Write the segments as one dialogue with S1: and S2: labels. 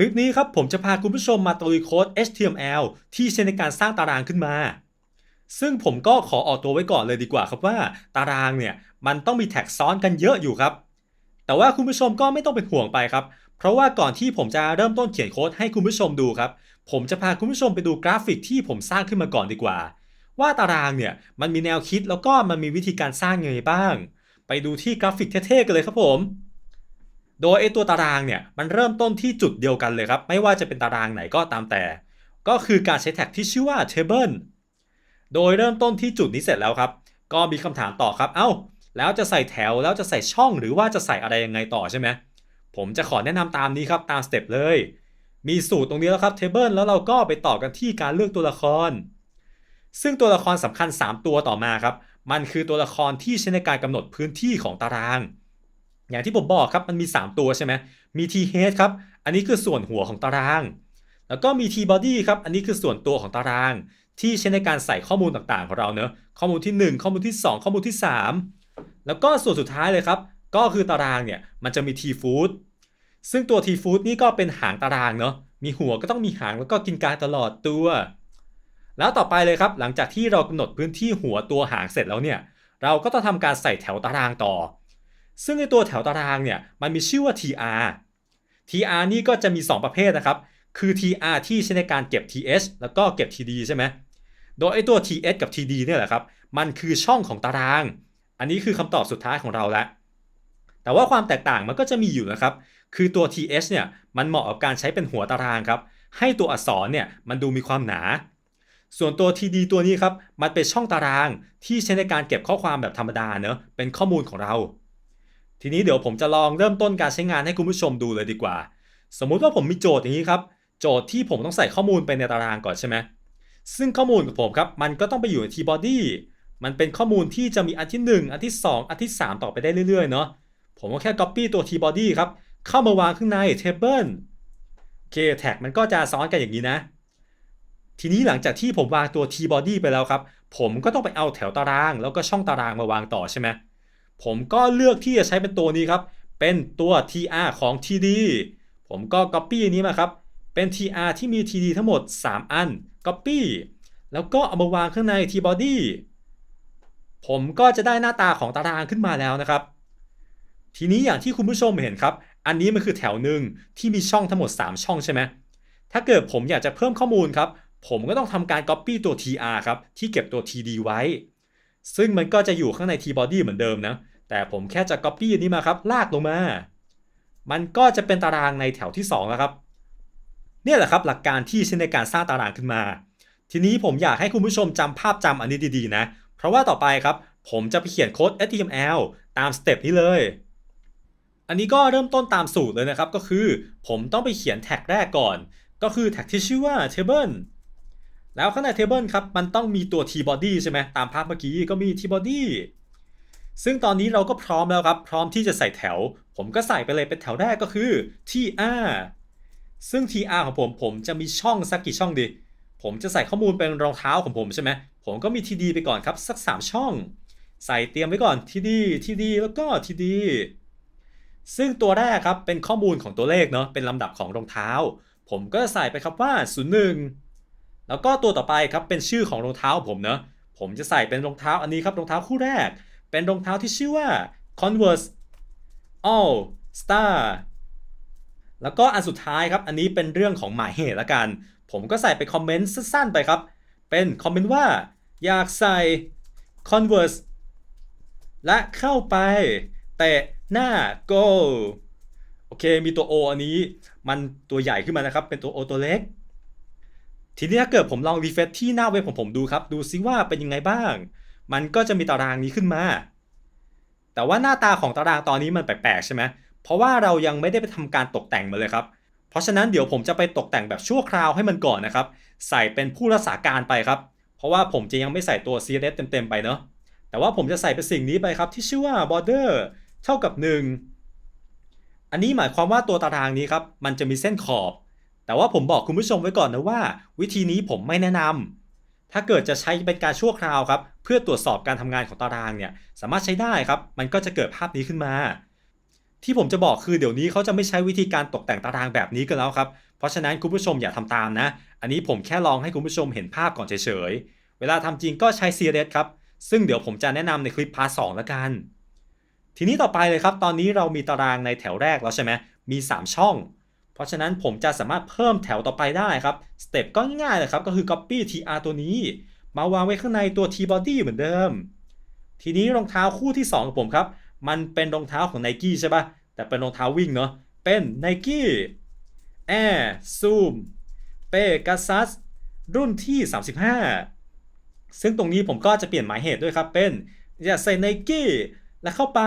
S1: คลิปนี้ครับผมจะพาคุณผู้ชมมาตลุยโค้ด HTML ที่ใช้ในการสร้างตารางขึ้นมา ซึ่งผมก็ขอออกตัวไว้ก่อนเลยดีกว่าครับว่า ตารางเนี่ยมันต้องมีแท็กซ้อนกันเยอะอยู่ครับ แต่ว่าคุณผู้ชมก็ไม่ต้องเป็นห่วงไปครับ เพราะว่าก่อนที่ผมจะเริ่มต้นเขียนโค้ดให้คุณผู้ชมดูครับ ผมจะพาคุณผู้ชมไปดูกราฟิกที่ผมสร้างขึ้นมาก่อนดีกว่า ว่าตารางเนี่ยมันมีแนวคิดแล้วก็มันมีวิธีการสร้างยังไงบ้าง ไปดูที่กราฟิกเท่ๆกันเลยครับผม โดยไอตัวตารางเนี่ยมันเริ่มต้นที่จุดเดียวกันเลยครับ ไม่ว่าจะเป็นตารางไหนก็ตามแต่ ก็คือการใช้แท็กที่ชื่อว่า table โดยเริ่มต้นที่จุดนี้เสร็จแล้วครับ ก็มีคำถามต่อครับ เอ้า แล้วจะใส่แถวแล้วจะใส่ช่องหรือว่าจะใส่อะไรยังไงต่อใช่ไหมผมจะขอแนะนำตามนี้ครับตามสเต็ปเลย มีสูตรตรงนี้แล้วครับ table แล้วเราก็ไปต่อกันที่การเลือกตัวละคร ซึ่งตัวละครสำคัญ 3 ตัวต่อมาครับ มันคือตัวละครที่ใช้ในการกำหนดพื้นที่ของตาราง อย่างที่ผมบอกครับมันมี 3 ตัวใช่ไหมมี t head ครับ อันนี้คือส่วนหัวของตาราง แล้วก็มี t body ครับ อันนี้คือส่วนตัวของตาราง ที่ใช้ในการใส่ข้อมูลต่างๆ ของเราเนอะข้อมูลที่ 1 ข้อมูลที่ 2 ข้อมูลที่ 3 แล้วก็ส่วนสุดท้ายเลยครับ ก็คือตารางเนี่ยมันจะมี t food ซึ่งตัว t food นี่ก็เป็นหางตารางเนาะมีหัวก็ต้องมีหางแล้วก็กินกายตลอดตัว แล้วต่อไปเลยครับ หลังจากที่เรากำหนดพื้นที่หัวตัวหางเสร็จแล้วเนี่ยเราก็ต้องทำการใส่แถวตารางต่อ ซึ่งในตัวแถวตารางเนี่ยมันมีชื่อว่า tr tr นี่ก็จะมี 2 ประเภทนะครับ คือ tr ที่ใช้ในการเก็บ th แล้วก็เก็บ td ใช่ไหมโดยไอ้ตัว th กับ td เนี่ยแหละครับ มันคือช่องของตาราง อันนี้คือคำตอบสุดท้ายของเราแล้ว แต่ว่าความแตกต่างมันก็จะมีอยู่นะครับ คือตัว th เนี่ย มันเหมาะกับการใช้เป็นหัวตารางครับ ให้ตัวอักษรเนี่ย มันดูมีความหนา ส่วนตัว td ตัวนี้ครับ มันเป็นช่องตารางที่ใช้ในการเก็บข้อความแบบธรรมดาเนอะเป็นข้อมูลของเรา ทีนี้เดี๋ยวผมจะลองเริ่มต้นการใช้งานให้คุณผู้ชมดูเลยดีกว่า สมมุติว่าผมมีโจทย์อย่างนี้ครับ โจทย์ที่ผมต้องใส่ข้อมูลไปในตารางก่อนใช่ไหมซึ่งข้อมูลของผมครับมันก็ต้องไปอยู่ใน t-body มันเป็นข้อมูลที่จะมีอันที่ 1 อันที่ 2 อันที่ 3 ต่อไปได้เรื่อยๆเนาะผมก็แค่ copy ตัว t-body ครับ เข้ามาวางข้างใน table โอเคแท็กมันก็จะซ้อนกันอย่างนี้นะ ทีนี้หลังจากที่ผมวางตัว t-body ไปแล้วครับ ผมก็ต้องไปเอาแถวตาราง แล้วก็ช่องตารางมาวางต่อใช่ไหม ผมก็เลือกที่จะใช้เป็นตัวนี้ครับ เป็นตัว tr ของ td ผมก็ copy อันนี้มาครับ เป็น tr ที่มี td ทั้งหมด 3 อัน copy แล้วก็เอามาวางข้างใน tbody ผมก็จะได้หน้าตาของตารางขึ้นมาแล้วนะครับ ทีนี้อย่างที่คุณผู้ชมเห็นครับ อันนี้มันคือแถวหนึ่งที่มีช่องทั้งหมด 3 ช่องใช่ไหมถ้าเกิดผมอยากจะเพิ่มข้อมูลครับ ผมก็ต้องทำการ copy ตัว tr ครับ ที่เก็บตัว td ไว้ ซึ่งมันก็จะอยู่ข้างใน tbody เหมือนเดิมนะ แต่ผมแค่จะ copy อันนี้มาครับ ลากลงมา มันก็จะเป็นตารางในแถวที่ 2 แล้วครับ เนี่ยแหละครับหลักการที่ใช้ในการสร้างตารางขึ้นมา ทีนี้ผมอยากให้คุณผู้ชมจำภาพจำอันนี้ดีๆนะ เพราะว่าต่อไปครับ ผมจะไปเขียนโค้ด HTML ตามสเต็ปนี้เลย อันนี้ก็เริ่มต้นตามสูตรเลยนะครับ ก็คือ ผมต้องไปเขียนแท็กแรกก่อน ก็คือแท็กที่ชื่อว่า table แล้วข้างใน table ครับ มันต้องมีตัว t-body ใช่ไหมตามภาพเมื่อกี้ก็มี t-body ซึ่งตอนนี้เราก็พร้อมแล้วครับ พร้อมที่จะใส่แถว ผมก็ใส่ไปเลยเป็นแถวแรกก็คือ tr ซึ่ง tr ของผมผมจะมีช่องสักกี่ช่องดี ผมจะใส่ข้อมูลเป็นรองเท้าของผมใช่ไหมผมก็มี td ไปก่อนครับสัก 3 ช่อง ใส่เตรียมไว้ก่อน td td แล้วก็ td ซึ่งตัวแรกครับเป็นข้อมูลของตัวเลขเนาะเป็นลำดับของรองเท้า ผมก็ใส่ไปครับว่า 01 แล้วก็ตัวต่อไปครับเป็นชื่อของรองเท้าผมเนาะผมจะใส่เป็นรองเท้าอันนี้ครับรองเท้าคู่แรก เป็นรองเท้าที่ชื่อว่า Converse All Star แล้วก็อันสุดท้ายครับ อันนี้เป็นเรื่องของหมายเหตุละกัน ผมก็ใส่ไปคอมเมนต์สั้นๆไปครับ เป็นคอมเมนต์ว่า อยากใส่ Converse และเข้าไปเตะหน้า go โอเค มีตัว O อันนี้ มันตัวใหญ่ขึ้นมานะครับ เป็นตัว O ตัวเล็ก ทีนี้ถ้าเกิดผมลองรีเฟซที่หน้าเว็บของผมดูครับ ดูซิว่าเป็นยังไงบ้าง มันก็จะมีตารางนี้ขึ้นมา แต่ว่าหน้าตาของตารางตอนนี้มันแปลกๆใช่ไหมเพราะว่าเรายังไม่ได้ไปทำการตกแต่งมาเลยครับ เพราะฉะนั้นเดี๋ยวผมจะไปตกแต่งแบบชั่วคราวให้มันก่อนนะครับ ใส่เป็นผู้รักษาการไปครับ เพราะว่าผมจะยังไม่ใส่ตัว CSS เต็มๆไปเนาะ แต่ว่าผมจะใส่เป็นสิ่งนี้ไปครับที่ชื่อว่า border เท่ากับ 1 อันนี้หมายความว่าตัวตารางนี้ครับมันจะมีเส้นขอบ แต่ว่าผมบอกคุณผู้ชมไว้ก่อนนะว่า วิธีนี้ผมไม่แนะนำ ถ้าเกิดจะใช้เป็นการชั่วคราวครับ เพื่อตรวจสอบการทำงานของตารางเนี่ยสามารถใช้ได้ครับ มันก็จะเกิดภาพนี้ขึ้นมา ที่ผมจะบอกคือเดี๋ยวนี้เขาจะไม่ใช้วิธีการตกแต่งตารางแบบนี้กันแล้วครับ เพราะฉะนั้นคุณผู้ชมอย่าทำตามนะ อันนี้ผมแค่ลองให้คุณผู้ชมเห็นภาพก่อนเฉยๆ เวลาทำจริงก็ใช้ CSS ครับ ซึ่งเดี๋ยวผมจะแนะนำในคลิปพาร์ทสองแล้วกัน ทีนี้ต่อไปเลยครับ ตอนนี้เรามีตารางในแถวแรกแล้วใช่ไหมมี 3 ช่อง เพราะฉะนั้นผมจะสามารถเพิ่มแถวต่อไปได้ครับสเต็ปก็ง่ายเลยครับก็คือ copy tr ตัวนี้ มาวางไว้ข้างในตัว t body เหมือนเดิม ทีนี้รองเท้าคู่ที่ 2 ของผมครับ มันเป็นรองเท้าของ Nike ใช่ปะแต่เป็นรองเท้าวิ่งเนาะเป็น Nike Air Zoom Pegasus รุ่นที่ 35 ซึ่งตรงนี้ผมก็จะเปลี่ยนหมายเหตุด้วยครับ เป็นอย่าใส่ Nike แล้วเข้าไป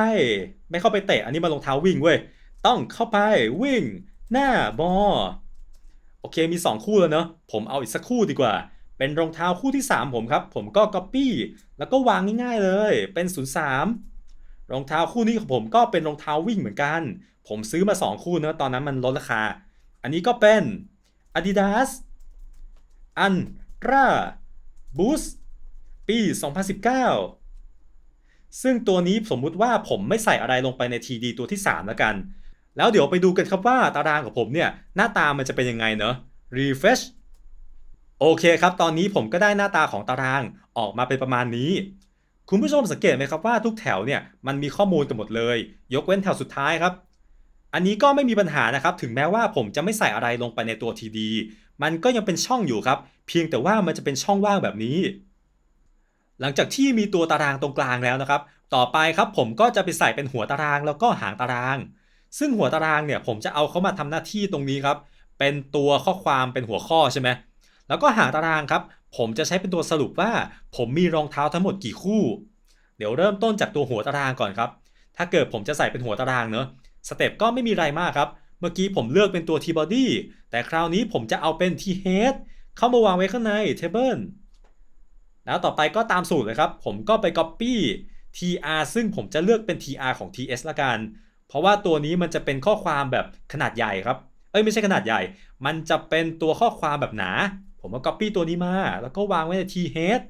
S1: ไม่เข้าไปเตะอันนี้มันรองเท้าวิ่งเว้ย ต้องเข้าไปวิ่ง หน้าบอโอเคมี 2 คู่แล้วเนาะผมเอาอีกสักคู่ดีกว่า เป็นรองเท้าคู่ที่ 3 ผมครับ ผมก็ Copy แล้วก็วางง่ายๆเลย เป็น 03 รองเท้าคู่นี้ของผมก็เป็นรองเท้าวิ่งเหมือนกัน ผมซื้อมา 2 คู่เนอะตอนนั้นมันลดราคา อันนี้ก็เป็น Adidas อันราบูสปี 2019 ซึ่งตัวนี้สมมุติว่าผมไม่ใส่อะไรลงไปใน TD ตัวที่ 3 แล้วกัน แล้วเดี๋ยวไปดูกันครับว่าตารางของผมเนี่ยหน้าตามันจะเป็นยังไงเนอะ refresh โอเคครับ ตอนนี้ผมก็ได้หน้าตาของตารางออกมาเป็นประมาณนี้ คุณผู้ชมสังเกตไหมครับว่าทุกแถวเนี่ยมันมีข้อมูลกันหมดเลย ยกเว้นแถวสุดท้ายครับ อันนี้ก็ไม่มีปัญหานะครับ ถึงแม้ว่าผมจะไม่ใส่อะไรลงไปในตัว TD มันก็ยังเป็นช่องอยู่ครับ เพียงแต่ว่ามันจะเป็นช่องว่างแบบนี้ หลังจากที่มีตัวตารางตรงกลางแล้วนะครับ ต่อไปครับผมก็จะไปใส่เป็นหัวตารางแล้วก็หางตาราง ซึ่งหัวตารางเนี่ยผมจะเอาเขามาทำหน้าที่ตรงนี้ครับ เป็นตัวข้อความเป็นหัวข้อใช่ไหมแล้วก็หาตารางครับ ผมจะใช้เป็นตัวสรุปว่า ผมมีรองเท้าทั้งหมดกี่คู่ เดี๋ยวเริ่มต้นจากตัวหัวตารางก่อนครับ ถ้าเกิดผมจะใส่เป็นหัวตารางเนอะสเต็ปก็ไม่มีอะไรมากครับ เมื่อกี้ผมเลือกเป็นตัว T-body แต่คราวนี้ผมจะเอาเป็น T-head เข้ามาวางไว้ข้างใน table แล้วต่อไปก็ตามสูตรเลยครับ ผมก็ไป copy tr ซึ่งผมจะเลือกเป็น tr ของ ts ละกัน เพราะว่าตัวนี้มันจะเป็นข้อความแบบขนาดใหญ่ครับ เอ้ยไม่ใช่ขนาดใหญ่ มันจะเป็นตัวข้อความแบบหนา ผมก็ copy ตัวนี้มา แล้วก็วางไว้ใน t-head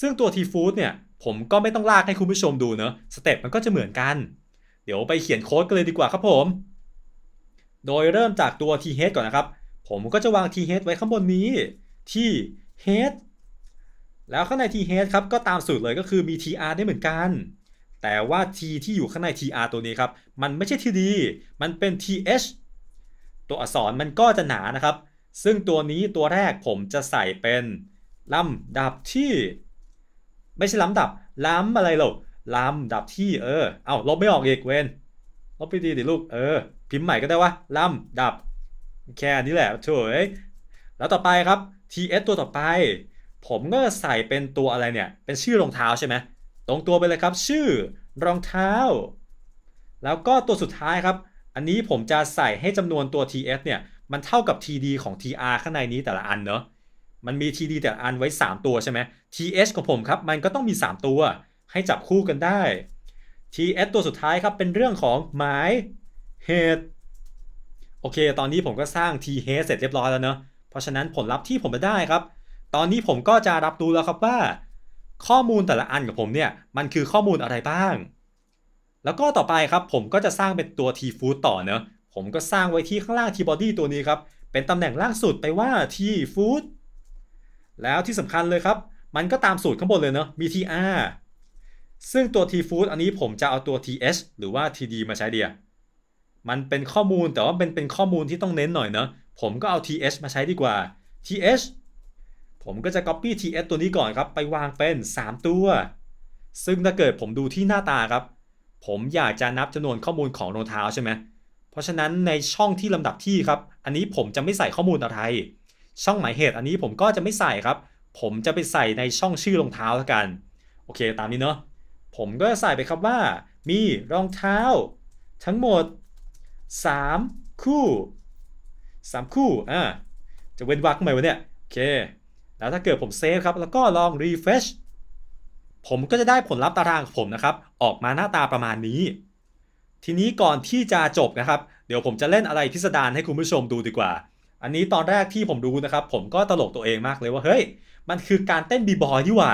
S1: ซึ่งตัว t-food เนี่ยผมก็ไม่ต้องลากให้คุณผู้ชมดูเนอะสเต็ปมันก็จะเหมือนกัน เดี๋ยวไปเขียนโค้ดกันเลยดีกว่าครับผม โดยเริ่มจากตัว t-head ก่อนนะครับ ผมก็จะวาง t-head ไว้ข้างบนนี้ t-head แล้วข้างใน t-head ครับก็ตามสูตรเลยก็คือมี tr ได้เหมือนกัน แต่ว่า t ที่อยู่ข้างใน tr ตัวนี้ครับ มันไม่ใช่ td มันเป็น th ตัวอักษรมันก็จะหนานะครับ ซึ่งตัวนี้ตัวแรกผมจะใส่เป็นลำดับที่ ไม่ใช่ลำดับลำอะไรหรอกลำดับที่เออ เอาลบไม่ออกอีกเวนลบไปดีดิลูกเออ พิมพ์ใหม่ก็ได้ว่าลำดับ แค่นี้แหละเฉยแล้วต่อไปครับ ts ตัวต่อไป ผมก็ใส่เป็นตัวอะไรเนี่ย เป็นชื่อรองเท้าใช่ไหม ตรงตัวไปเลยครับ ชื่อรองเท้า แล้วก็ตัวสุดท้ายครับ อันนี้ผมจะใส่ให้จำนวนตัว ts เนี่ย มันเท่ากับ td ของ tr ข้างในนี้แต่ละอันเนอะมันมี td แต่ละอันไว้ 3 ตัวใช่ไหม th ของผมครับ มันก็ต้องมี 3 ตัว ให้จับคู่กันได้ ts ตัวสุดท้ายครับเป็นเรื่องของหมายเหตุโอเค ตอนนี้ผมก็สร้าง t h เสร็จเรียบร้อยแล้วเนอะเพราะฉะนั้นผลลัพธ์ที่ผมจะได้ครับ ตอนนี้ผมก็จะรับรู้แล้วครับว่า ข้อมูลแต่ละอันของผมเนี่ยมันคือข้อมูลอะไรบ้าง แล้วก็ต่อไปครับผมก็จะสร้างเป็นตัว t food ต่อเนอะผมก็สร้างไว้ที่ข้างล่าง t body ตัวนี้ครับ เป็นตำแหน่งล่างสุดไปว่า t food แล้วที่สำคัญเลยครับ มันก็ตามสูตรข้างบนเลยเนอะมี tr ซึ่งตัว t food อันนี้ผมจะเอาตัว th หรือว่า td มาใช้เดียมันเป็นข้อมูลแต่ว่าเป็นเป็นข้อมูลที่ต้องเน้นหน่อยเนอะผมก็เอา th มาใช้ดีกว่า th ผมก็จะ copy th ตัวนี้ก่อนครับ ไปวางเป็น 3 ตัว ซึ่งถ้าเกิดผมดูที่หน้าตาครับ ผมอยากจะนับจำนวนข้อมูลของรองเท้าใช่ไหมเพราะฉะนั้นในช่องที่ลำดับที่ครับ อันนี้ผมจะไม่ใส่ข้อมูลอะไร ช่องหมายเหตุอันนี้ผมก็จะไม่ใส่ครับ ผมจะไปใส่ในช่องชื่อรองเท้าแล้วกัน โอเคตามนี้เนาะ ผมก็ใส่ไปครับว่า มีรองเท้า ทั้งหมด 3 คู่ 3 คู่ อ่า จะเว้นวรรคไหมวะเนี่ย โอเค แล้วถ้าเกิดผมเซฟครับแล้วก็ลอง refresh ผมก็จะได้ผลลัพธ์ตารางของผมนะครับ ออกมาหน้าตาประมาณนี้ ทีนี้ก่อนที่จะจบนะครับ เดี๋ยวผมจะเล่นอะไรพิสดารให้คุณผู้ชมดูดีกว่า อันนี้ตอนแรกที่ผมดูนะครับ ผมก็ตลกตัวเองมากเลยว่าเฮ้ย มันคือการเต้นบีบอยนี่หว่า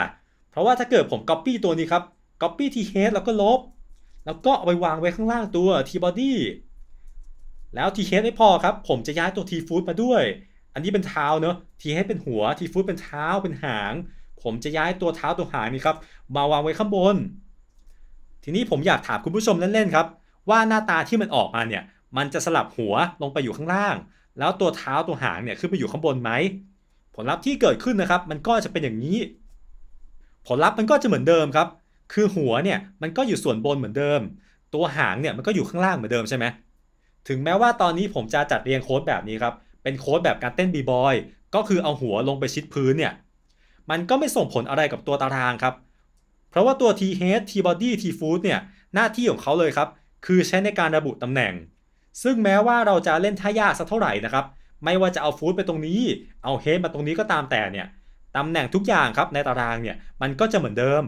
S1: เพราะว่าถ้าเกิดผม copy ตัวนี้ครับ copy ที่ head แล้วก็ลบ แล้วก็เอาไปวางไว้ข้างล่างตัว T body แล้ว T head ไม่พอครับ ผมจะย้ายตัว T foot มาด้วย อันนี้เป็นเท้าเนอะ T head เป็นหัว T foot เป็นเท้าเป็นหาง ผมจะย้ายตัวเท้าตัวหางนี่ครับมาวางไว้ข้างบน ทีนี้ผมอยากถามคุณผู้ชมเล่นๆครับ ว่าหน้าตาที่มันออกมาเนี่ยมันจะสลับหัวลงไปอยู่ข้างล่าง แล้วตัวเท้าตัวหางเนี่ยขึ้นไปอยู่ข้างบนไหมผลลัพธ์ที่เกิดขึ้นนะครับ มันก็จะเป็นอย่างนี้ ผลลัพธ์มันก็จะเหมือนเดิมครับ คือหัวเนี่ยมันก็อยู่ส่วนบนเหมือนเดิม ตัวหางเนี่ยมันก็อยู่ข้างล่างเหมือนเดิมใช่ไหมถึงแม้ว่าตอนนี้ผมจะจัดเรียงโค้ดแบบนี้ครับ เป็นโค้ดแบบการเต้นบีบอยก็คือเอาหัวลงไปชิดพื้นเนี่ยมันก็ไม่ส่งผลอะไรกับตัวตารางครับ เพราะว่าตัว T head T body T foot เนี่ยหน้าที่ของเขาเลยครับ คือใช้ในการระบุตำแหน่ง ซึ่งแม้ว่าเราจะเล่นท่ายากสักเท่าไหร่นะครับ ไม่ว่าจะเอาฟู t ไปตรงนี้ เอาเฮดมาตรงนี้ก็ตามแต่เนี่ยตำแหน่งทุกอย่างครับในตารางเนี่ยมันก็จะเหมือนเดิม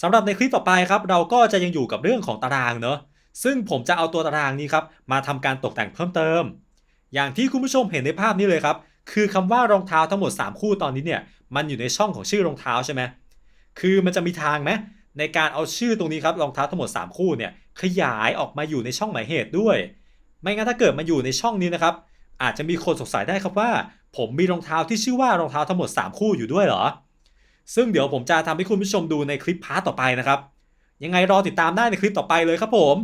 S1: สำหรับในคลิปต่อไปครับ เราก็จะยังอยู่กับเรื่องของตารางเนอะซึ่งผมจะเอาตัวตารางนี้ครับมาทำการตกแต่งเพิ่มเติม อย่างที่คุณผู้ชมเห็นในภาพนี้เลยครับ คือคำว่ารองเท้าทั้งหมด 3 คู่ตอนนี้เนี่ยมันอยู่ในช่องของชื่อรองเท้าใช่ไหมคือมันจะมีทางไหมในการเอาชื่อตรงนี้ครับรองเท้าทั้งหมด 3 คู่เนี่ยขยายออกมาอยู่ในช่องหมายเหตุด้วย ไม่งั้นถ้าเกิดมาอยู่ในช่องนี้นะครับอาจจะมีคนสงสัยได้ครับว่า ผมมีรองเท้าที่ชื่อว่ารองเท้าทั้งหมด 3 คู่อยู่ด้วยเหรอ ซึ่งเดี๋ยวผมจะทำให้คุณผู้ชมดูในคลิปพาร์ทต่อไปนะครับ ยังไงรอติดตามได้ในคลิปต่อไปเลยครับผม